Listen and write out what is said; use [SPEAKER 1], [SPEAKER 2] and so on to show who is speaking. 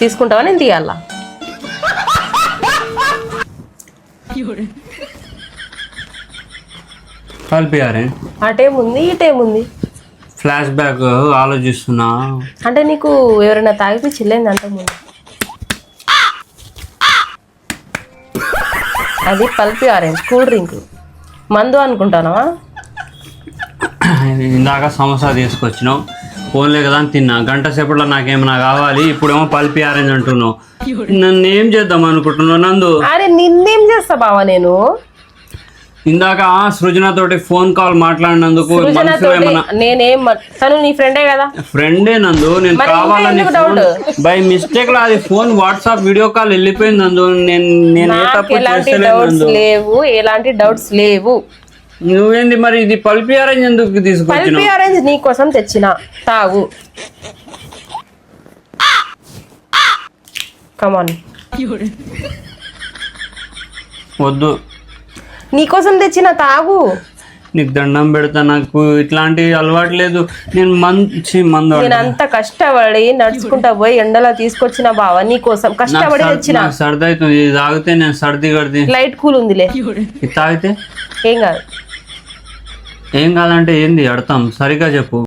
[SPEAKER 1] తీసుకుంటావా? నేను తీయాలా?
[SPEAKER 2] కలిపియారే
[SPEAKER 1] అటేముంది ఇటేముంది
[SPEAKER 2] ఫ్లాష్ బ్యాక్ ఆలోచిస్తున్నా.
[SPEAKER 1] అంటే నీకు ఎవరైనా తాగిపి చిల్లేంది అంత ముందు. అది పల్పి ఆరెంజ్ కూల్ డ్రింక్. మందు అనుకుంటానవా?
[SPEAKER 2] ఇందాక సమోసా తీసుకొచ్చినావు ఫోన్లే కదా అని తిన్నా. గంట సేపట్లో నాకేమైనా కావాలి? ఇప్పుడేమో పల్పి ఆరెంజ్ అంటున్నావు. నన్ను ఏం చేద్దాం అనుకుంటున్నావు నందు?
[SPEAKER 1] అరే నిన్నేం చేస్తా బావా నేను?
[SPEAKER 2] ఇందాక సృజన తోటి ఫోన్ కాల్ మాట్లాడినందుకు
[SPEAKER 1] నేనేం తను నీ ఫ్రెండే కదా?
[SPEAKER 2] ఫ్రెండే నందు నేను కావాలని? బై మిస్టేక్లో అది ఫోన్ వాట్సాప్ వీడియో కాల్ వెళ్ళిపోయింది నందు. నేను
[SPEAKER 1] డౌట్స్ లేవు ఎలాంటి డౌట్స్ లేవు.
[SPEAKER 2] నువ్వేంది మరి ఇది పల్పి ఆరెంజ్ ఎందుకు
[SPEAKER 1] పల్పి
[SPEAKER 2] తీసుకొచ్చినావు
[SPEAKER 1] ఆరెంజ్ నీ కోసం తెచ్చిన. తాగు. కమాన్
[SPEAKER 2] వద్దు.
[SPEAKER 1] నీ కోసం తెచ్చిన తాగు.
[SPEAKER 2] నీకు దండం పెడతా నాకు ఇట్లాంటి అలవాటు లేదు. నేను మంచి మందు.
[SPEAKER 1] నేను అంత కష్టపడి నడుచుకుంటా పోయి ఎండలో తీసుకొచ్చిన బావ నీ కోసం కష్టపడి తెచ్చిన.
[SPEAKER 2] సర్ది అవుతుంది. ఇది తాగితే నేను సర్ది కడితే
[SPEAKER 1] లైట్ కూల్ ఉందిలే.
[SPEAKER 2] ఇది తాగితే?
[SPEAKER 1] ఏం కాదు.
[SPEAKER 2] ఏం కాదంటే ఏంది అడతాం సరిగ్గా చెప్పు.